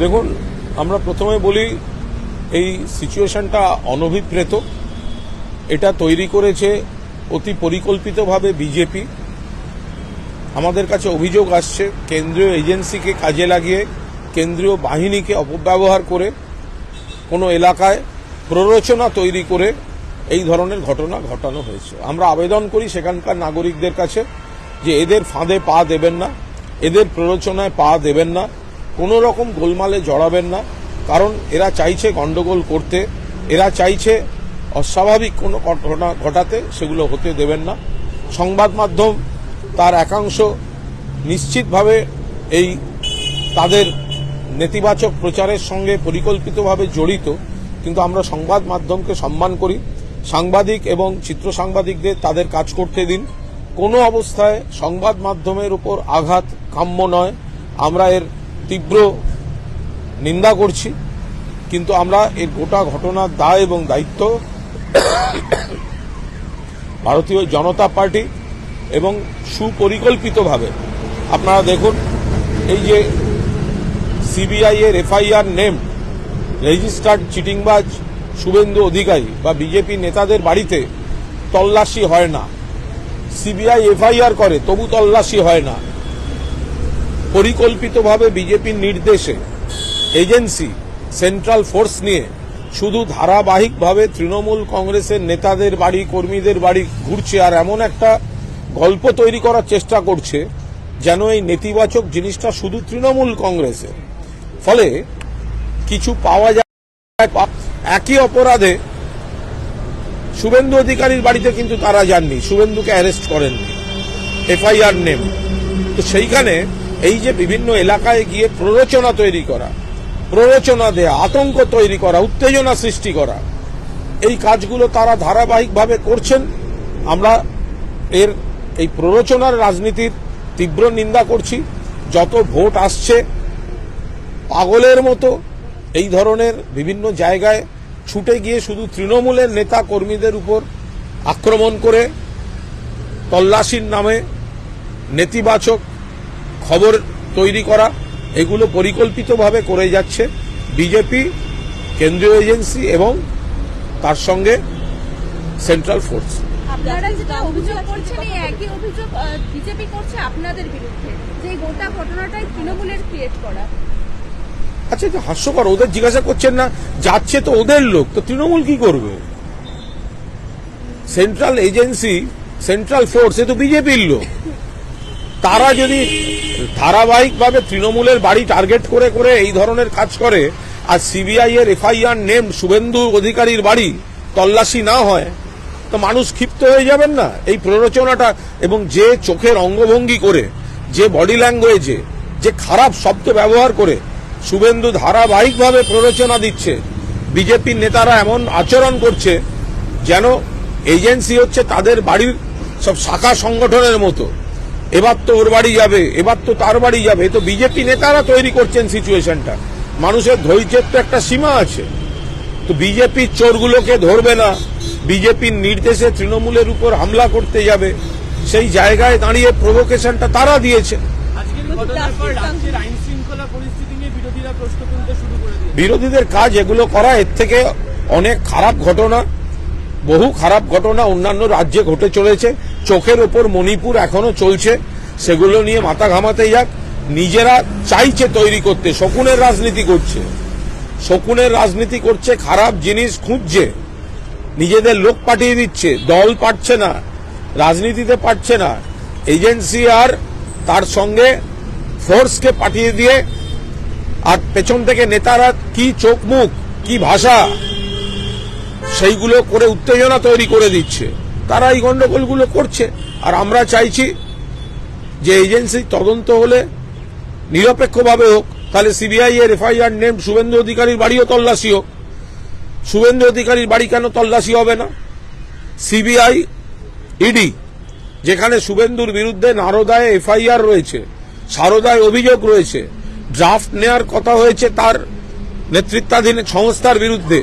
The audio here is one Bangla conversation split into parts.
দেখুন, আমরা প্রথমে বলি এই সিচুয়েশনটা অনভিপ্রেত। এটা তৈরি করেছে অতি পরিকল্পিতভাবে বিজেপি। আমাদের কাছে অভিযোগ আসছে, কেন্দ্রীয় এজেন্সিকে কাজে লাগিয়ে, কেন্দ্রীয় বাহিনীকে অপব্যবহার করে, কোনো এলাকায় প্ররোচনা তৈরি করে এই ধরনের ঘটনা ঘটানো হয়েছে। আমরা আবেদন করি সেখানকার নাগরিকদের কাছে যে এদের ফাঁদে পা দেবেন না, এদের প্ররোচনায় পা দেবেন না কোনো রকম গোলমালে জড়াবেন না, কারণ এরা চাইছে গন্ডগোল করতে, এরা চাইছে অস্বাভাবিক কোনো ঘটনা ঘটাতে, সেগুলো হতে দেবেন না। সংবাদ মাধ্যম তার একাংশ নিশ্চিতভাবে এই তাদের নেতিবাচক প্রচারের সঙ্গে পরিকল্পিতভাবে জড়িত, কিন্তু আমরা সংবাদ মাধ্যমকে সম্মান করি। সাংবাদিক এবং চিত্র সাংবাদিকদের তাদের কাজ করতে দিন। কোনো অবস্থায় সংবাদ মাধ্যমের উপর আঘাত কাম্য নয়। আমরা এর তীব্র নিন্দা করছি, কিন্তু আমরা এর গোটা ঘটনার দায় এবং দায়িত্ব ভারতীয় জনতা পার্টি এবং সুপরিকল্পিতভাবে। আপনারা দেখুন, এই যে সিবিআই এর এফআইআর নেম, রেজিস্টার্ড চিটিংবাজ শুভেন্দু অধিকারী বা বিজেপি নেতাদের বাড়িতে তল্লাশি হয় না। সিবিআই এফআইআর করে, তবু তল্লাশি হয় না। পরিকল্পিতভাবে বিজেপির নির্দেশে এজেন্সি, সেন্ট্রাল ফোর্স নিয়ে শুধু ধারাবাহিকভাবে তৃণমূল কংগ্রেসের নেতাদের বাড়ি, কর্মীদের বাড়ি ঘুরছে আর এমন একটা গল্প তৈরি করার চেষ্টা করছে যেন এই নেতিবাচক জিনিসটা শুধু তৃণমূল কংগ্রেসের। ফলে কিছু পাওয়া যায় একই অপরাধে শুভেন্দু অধিকারীর বাড়িতে কিন্তু তারা যাননি, শুভেন্দুকে অ্যারেস্ট করেননি, এফআইআর নেম তো সেইখানে এই যে বিভিন্ন এলাকায় গিয়ে প্ররোচনা তৈরি করা, প্ররোচনা দেয়া, আতঙ্ক তৈরি করা, উত্তেজনা সৃষ্টি করা, এই কাজগুলো তারা ধারাবাহিকভাবে করছেন। আমরা এর এই প্ররোচনার রাজনীতির তীব্র নিন্দা করছি। যত ভোট আসছে, পাগলের মতো এই ধরনের বিভিন্ন জায়গায় ছুটে গিয়ে শুধু তৃণমূলের নেতা কর্মীদের উপর আক্রমণ করে, তল্লাশির নামে নেতিবাচক খবর তৈরি করা এগুলো পরিকল্পিতভাবে করে যাচ্ছে বিজেপি কেন্দ্রীয় এজেন্সি এবং তার সঙ্গে সেন্ট্রাল ফোর্স। আপনারা যেটা অভিযোগ করছেন এই একই অভিযোগ বিজেপি করছে আপনাদের বিরুদ্ধে। যে গোটা ঘটনাটাই তৃণমূলের ক্রিয়েট করা। আচ্ছা এটা হাস্যকর ওদের জিজ্ঞাসা করছেন না যাচ্ছে তো ওদের লোক তো তৃণমূল কি করবে? সেন্ট্রাল এজেন্সি সেন্ট্রাল ফোর্স এ তো বিজেপির লোক। তারা যদি ধারাবাহিকভাবে তৃণমূলের বাড়ি টার্গেট করে করে এই ধরনের কাজ করে, আর সিবিআই এর এফআইআর নেম শুভেন্দু অধিকারীর বাড়ি তল্লাশি না হয়, তো মানুষ ক্ষিপ্ত হয়ে যাবেন না? এই প্ররোচনাটা এবং যে চোখের অঙ্গভঙ্গি করে, যে বডি ল্যাঙ্গুয়েজে যে খারাপ শব্দ ব্যবহার করে, শুভেন্দু ধারাবাহিকভাবে প্ররোচনা দিচ্ছে। বিজেপির নেতারা এমন আচরণ করছে যেন এজেন্সি হচ্ছে তাদের বাড়ির সব শাখা সংগঠনের মতো। এবার তো ওর বাড়ি যাবে এবার তো তার বাড়ি যাবে। তো বিজেপি নেতারা তৈরি করছেন সিচুয়েশনটা। মানুষের ধৈর্যের তো একটা সীমা আছে। তো বিজেপি চোরগুলোকে ধরবে না। বিজেপির নির্দেশে তৃণমূলের উপর হামলা করতে যাবে। সেই জায়গায় দাঁড়িয়ে প্রভোকেশনটা তারা দিয়েছে? বিরোধীদের কাজ এগুলো করা এর থেকে অনেক খারাপ ঘটনা। বহু খারাপ ঘটনা অন্যান্য রাজ্যে ঘটে চলেছে। চোখের ওপর মণিপুর এখনও চলছে। সেগুলো নিয়ে মাথা ঘামাতে যাক। নিজেরা চাইছে তৈরি করতে। শকুনের রাজনীতি করছে। শকুনের রাজনীতি করছে, খারাপ জিনিস খুঁজছে। নিজেদের লোক পাঠিয়ে দিচ্ছে। দল পাচ্ছে না। রাজনীতিতে পারছে না। এজেন্সি আর তার সঙ্গে ফোর্সকে পাঠিয়ে দিয়ে আর পেছন থেকে নেতারা কি চোখ মুখ, কি ভাষা সেইগুলো করে উত্তেজনা তৈরি করে দিচ্ছে। তারা এই গন্ডগোলগুলো করছে। আর আমরা চাইছি যে এজেন্সি তদন্ত হলে নিরপেক্ষভাবে হোক, তাহলে সিবিআই এর এফআইআর নেম শুভেন্দু অধিকারীর বাড়িও তল্লাশি হোক। শুভেন্দু অধিকারীর বাড়ি কেন তল্লাশি হবে না? সিবিআই, ইডি, যেখানে শুভেন্দুর বিরুদ্ধে নারদায় এফআইআর রয়েছে, সারদায় অভিযোগ রয়েছে, ড্রাফট নেয়ার কথা হয়েছে তার নেতৃত্বাধীন সংস্থার বিরুদ্ধে।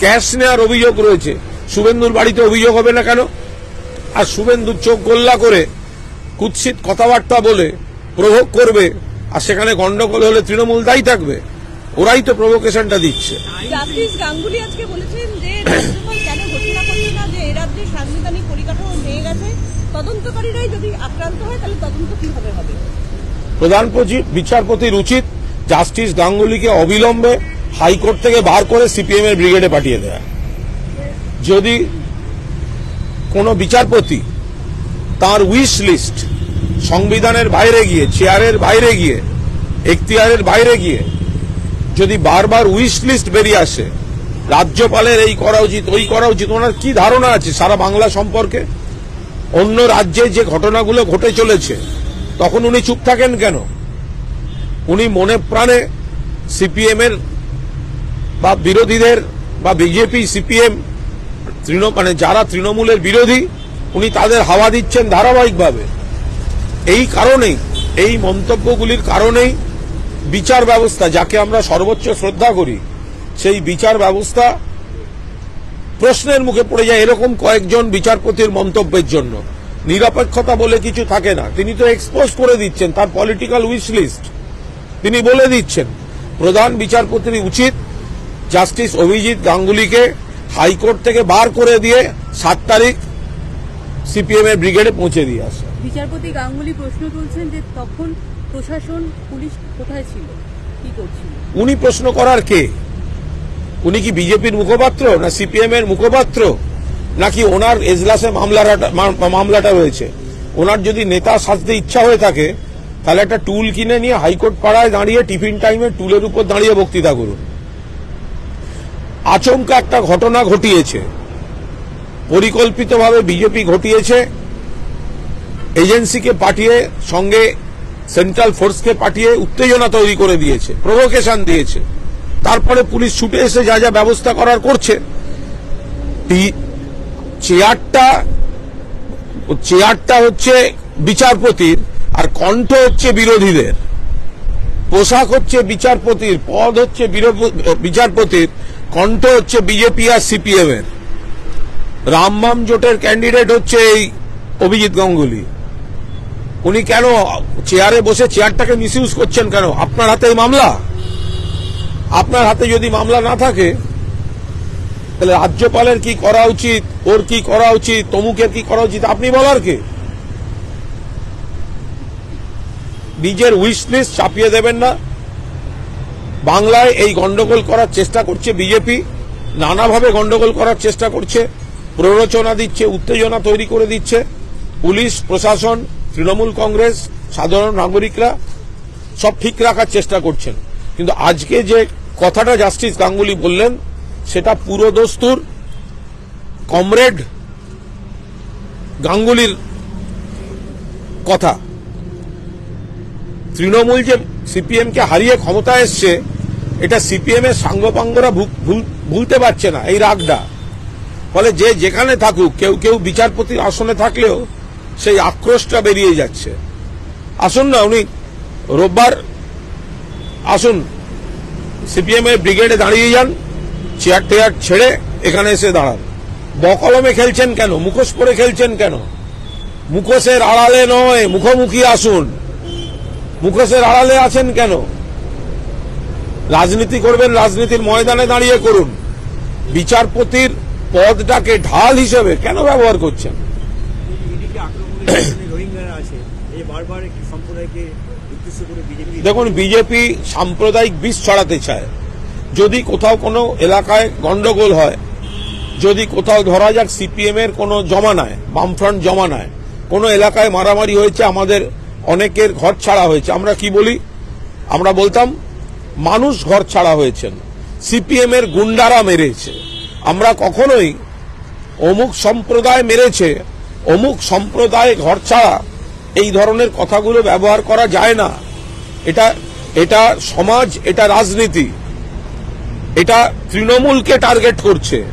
ক্যাশ নেওয়ার অভিযোগ রয়েছে। শুভেন্দুর বাড়িতে অভিযোগ হবে না কেন? আর শুভেন্দুর চোখ গোল্লা করে কুৎসিত কথাবার্তা বলে প্রভোগ করবে আর সেখানে গন্ডগোল হলে তৃণমূল দায়ী থাকবে। ওরাই তো প্রভোকেশনটা দিচ্ছে। গাঙ্গুলি আজকে বলেছেন যে কেন ঘোষণা করছে না যে রাজ্যে সাংবিধানিক পরিকাঠামো ভেঙে গেছে? তদন্তকারীরাই যদি আক্রান্ত হয় তাহলে তদন্ত কীভাবে হবে? প্রধান বিচারপতির উচিত জাস্টিস গাঙ্গুলিকে অবিলম্বে হাইকোর্ট থেকে বার করে সিপিএম এর ব্রিগেডে পাঠিয়ে দেয়। যদি কোনো বিচারপতি তার উইশ লিস্ট সংবিধানের বাইরে গিয়ে চেয়ারের বাইরে গিয়ে, এখতিয়ারের বাইরে গিয়ে যদি বারবার উইশ লিস্ট বেরিয়ে আসে, রাজ্যপালের এই করা উচিত, ওই করা উচিত, ওনার কি ধারণা আছে সারা বাংলা সম্পর্কে? অন্য রাজ্যে যে ঘটনাগুলো ঘটে চলেছে, তখন উনি চুপ থাকেন কেন? উনি মনে প্রাণে সিপিএম এর বা বিরোধীদের বা বিজেপি, সিপিএম তৃণ মানে যারা তৃণমূলের বিরোধী, উনি তাদের হাওয়া দিচ্ছেন ধারাবাহিকভাবে। এই কারণেই, এই মন্তব্যগুলির কারণেই বিচার ব্যবস্থা, যাকে আমরা সর্বোচ্চ শ্রদ্ধা করি, সেই বিচার ব্যবস্থা প্রশ্নের মুখে পড়ে যায় এরকম কয়েকজন বিচারপতির মন্তব্যের জন্য। নিরপেক্ষতা বলে কিছু থাকে না। তিনি তো এক্সপোজ করে দিচ্ছেন, তার পলিটিক্যাল উইশ লিস্ট তিনি বলে দিচ্ছেন, প্রধান বিচারপতির উচিত জাস্টিস অভিজিৎ গাঙ্গুলিকে হাইকোর্ট থেকে বার করে দিয়ে সাত তারিখ সিপিএম এর ব্রিগেডে পৌঁছে দিয়ে আসে। বিচারপতি গাঙ্গুলি প্রশ্ন তুলছেন যে তখন প্রশাসন পুলিশ কোথায় ছিল? কি করছিল? উনি প্রশ্ন করার কে? উনি কি বিজেপির মুখপাত্র না সিপিএম এর মুখপাত্র? নাকি ওনার এজলাসে মামলাটা মামলাটা রয়েছে? ওনার যদি নেতা সাজতে ইচ্ছা হয়ে থাকে তাহলে একটা টুল কিনে নিয়ে হাইকোর্ট পাড়ায় দাঁড়িয়ে টিফিন টাইমে টুলের উপর দাঁড়িয়ে বক্তৃতা করুন। আচমকা একটা ঘটনা ঘটিয়েছে। পরিকল্পিতভাবে বিজেপি ঘটিয়েছে। এজেন্সিকে পাঠিয়ে, সঙ্গে সেন্ট্রাল ফোর্সকে পাঠিয়ে উত্তেজনা তৈরি করে দিয়েছে প্রভোকেশন দিয়েছে। তারপরে পুলিশ ছুটে এসে যা যা ব্যবস্থা করার করছে চেয়ারটা চেয়ারটা হচ্ছে বিচারপতির আর কণ্ঠ হচ্ছে বিরোধীদের। পোশাক হচ্ছে বিচারপতির, পদ হচ্ছে বিচারপতির কণ্ঠ হচ্ছে বিজেপি আর সিপিএম এর। রামবাম জোটের ক্যান্ডিডেট হচ্ছে এই অভিজিৎ গাঙ্গুলি। উনি কেন চেয়ারে বসে চেয়ারটাকে মিসইউজ করছেন কেন? আপনার হাতে মামলা? আপনার হাতে যদি মামলা না থাকে, তাহলে রাজ্যপালের কি করা উচিত? ওর কি করা উচিত? তমুকের কি করা উচিত? আপনি বলার কে? নিজের উইশ লিস্ট চাপিয়ে দেবেন না। বাংলায় এই গন্ডগোল করার চেষ্টা করছে বিজেপি নানাভাবে গন্ডগোল করার চেষ্টা করছে, প্ররোচনা দিচ্ছে, উত্তেজনা তৈরি করে দিচ্ছে, পুলিশ, প্রশাসন, তৃণমূল কংগ্রেস, সাধারণ নাগরিকরা সব ঠিক রাখার চেষ্টা করছেন। কিন্তু আজকে যে কথাটা জাস্টিস গাঙ্গুলি বললেন, সেটা পুরো দস্তুর। কমরেড গাঙ্গুলির কথা। তৃণমূল যে সিপিএম কে হারিয়ে ক্ষমতা এসছে, এটা সিপিএম এর সাঙ্গপাঙ্গরা ভুলতে পারছে না, এই রাগটা। ফলে যে যেখানে থাকুক, কেউ কেউ বিচারপতির আসনে থাকলেও সেই আক্রোশটা বেরিয়ে যাচ্ছে। আসুন না, উনি রোববার আসুন, সিপিএম এর ব্রিগেডে দাঁড়িয়ে যান, চেয়ার টেয়ার ছেড়ে এখানে এসে দাঁড়ান। বকলমে খেলছেন কেন? মুখোশ পরে খেলছেন কেন? মুখোশের আড়ালে নয়, মুখোমুখি আসুন। মুখোশের আড়ালে আছেন কেন? রাজনীতি করবেন, রাজনীতির ময়দানে দাঁড়িয়ে করুন। বিচারপতির পদটাকে ঢাল হিসেবে কেন ব্যবহার করছেন? দেখুন, বিজেপি সাম্প্রদায়িক বিষ ছড়াতে চায়। যদি কোথাও কোনো এলাকায় গন্ডগোল হয়, যদি কোথাও ধরা যাক সিপিএম এর কোনো জমানায়, বামফ্রন্ট জমা জমানায়, কোনো এলাকায় মারামারি হয়েছে আমাদের অনেকের ঘর ছাড়া হয়েছে। আমরা কি বলি? আমরা বলতাম, মানুষ ঘর ছাড়া হয়েছেন। সিপিএম এর গুন্ডারা মেরেছে। আমরা কখনোই অমুক সম্প্রদায় মেরেছে, অমুক সম্প্রদায় ঘর ছাড়া এই ধরনের কথাগুলো ব্যবহার করা যায় না। এটা এটা সমাজ, এটা রাজনীতি। এটা তৃণমূলকে টার্গেট করছে।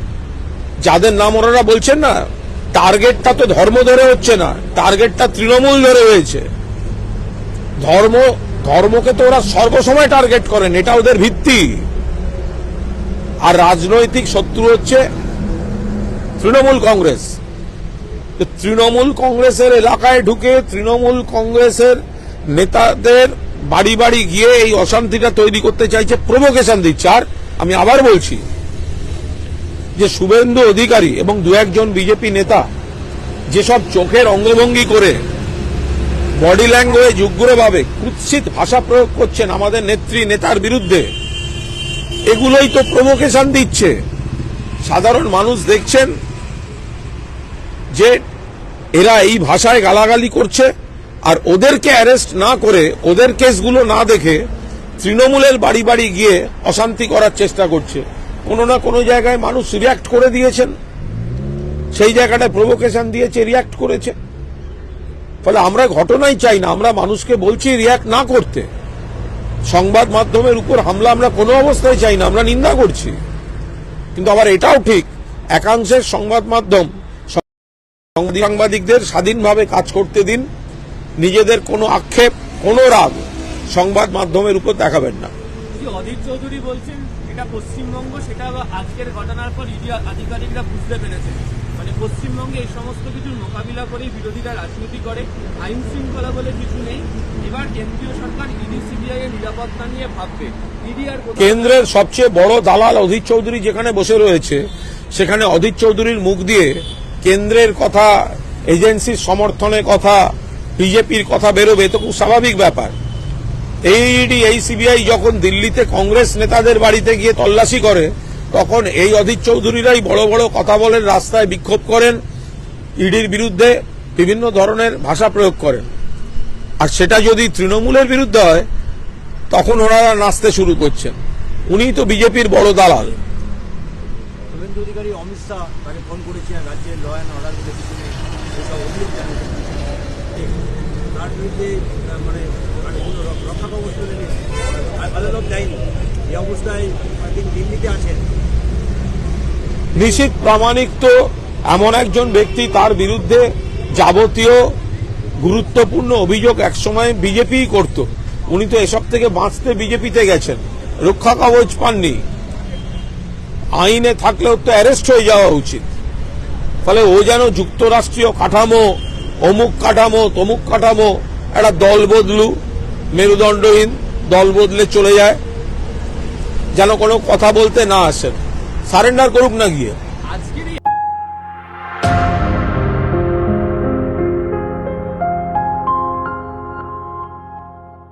যাদের নাম ওনারা বলছেন না, টার্গেটটা তো ধর্ম ধরে হচ্ছে না, টার্গেটটা তৃণমূল ধরে হয়েছে। ধর্ম, ধর্মকে তো ওরা সর্বসময় টার্গেট করেন, এটা ওদের ভিত্তি। আর রাজনৈতিক শত্রু হচ্ছে তৃণমূল কংগ্রেস। তৃণমূল কংগ্রেসের এলাকায় ঢুকে তৃণমূল কংগ্রেসের নেতাদের বাড়ি বাড়ি গিয়ে এই অশান্তিটা তৈরি করতে চাইছে প্রভোকেশন দিচ্ছে। আর আমি আবার বলছি যে শুভেন্দু অধিকারী এবং দু একজন বিজেপি নেতা যেসব চোখের অঙ্গভঙ্গি করে বডি ল্যাঙ্গুয়েজ উগ্রভাবে কুৎসিত ভাষা প্রয়োগ করছেন আমাদের নেত্রী নেতার বিরুদ্ধে। এগুলোই তো প্রভোকেশন দিচ্ছে। সাধারণ মানুষ দেখছেন যে এরা এই ভাষায় গালাগালি করছে আর ওদেরকে অ্যারেস্ট না করে ওদের কেসগুলো না দেখে তৃণমূলের বাড়ি বাড়ি গিয়ে অশান্তি করার চেষ্টা করছে। কোনো না কোনো জায়গায় মানুষ রিয়াক্ট করে দিয়েছেন। সেই জায়গাটায় প্রভোকেশন দিয়েছে রিয়াক্ট করেছে। ফলে আমরা ঘটনাই চাই না, আমরা মানুষকে বলছি রিয়াক্ট না করতে। সংবাদ মাধ্যমের উপর হামলা আমরা কোনো অবস্থায় চাই না, আমরা নিন্দা করছি। কিন্তু আবার এটাও ঠিক, একাংশের সংবাদ মাধ্যম সাংবাদিকদের স্বাধীনভাবে কাজ করতে দিন, নিজেদের কোনো আক্ষেপ, কোনো রাগ সংবাদ মাধ্যমের উপর দেখাবেন না। অধীর চৌধুরী বলছেন এটা পশ্চিমবঙ্গ, সেটা আজকের ঘটনার পর ইডি আধিকারিকরা বুঝতে পেরেছে। মানে পশ্চিমবঙ্গে এই সমস্ত কিছুর মোকাবিলা করেই বিরোধীরা রাজনীতি করে, আইন শৃঙ্খলা বলে কিছু নেই। এবার কেন্দ্রীয় সরকার ইডি, সিবিআই এর নিরাপত্তা নিয়ে ভাববে। ইডি আর কেন্দ্রের সবচেয়ে বড় দালাল অধীর চৌধুরী যেখানে বসে রয়েছে, সেখানে অধীর চৌধুরীর মুখ দিয়ে কেন্দ্রের কথা, এজেন্সির সমর্থনের কথা, বিজেপির কথা বেরোবে তো খুব স্বাভাবিক ব্যাপার। এই ইডি এই সিবিআই যখন দিল্লিতে কংগ্রেস নেতাদের বাড়িতে গিয়ে তল্লাশি করে, তখন এই অধীর চৌধুরীরাই বড় বড় কথা বলেন, রাস্তায় বিক্ষোভ করেন ইডির বিরুদ্ধে বিভিন্ন ধরনের ভাষা প্রয়োগ করেন। আর সেটা যদি তৃণমূলের বিরুদ্ধে হয়, তখন ওনারা নাচতে শুরু করছেন। উনিই তো বিজেপির বড় দালাল। রক্ষা কবচ তুলে আর আদালত দেয়নি এই অবস্থায় তিনি দিল্লিতে আছেন নিশীত প্রামাণিক তো এমন একজন ব্যক্তি তার বিরুদ্ধে যাবতীয় গুরুত্বপূর্ণ অভিযোগ একসময় বিজেপি করত। উনি তো এসব থেকে বাঁচতে বিজেপিতে গেছেন। রক্ষা কবচ পাননি। আইনে থাকলেও তো অ্যারেস্ট হয়ে যাওয়া উচিত। ফলে ও যেন যুক্তরাষ্ট্রীয় কাঠামো, অমুক কাঠামো, তমুক কাঠামো, একটা দল বদলু মেরুদণ্ডহীন দল বদলে চলে যায়। যেন কোনো কথা বলতে না আসেন সারেন্ডার করুক না গিয়ে।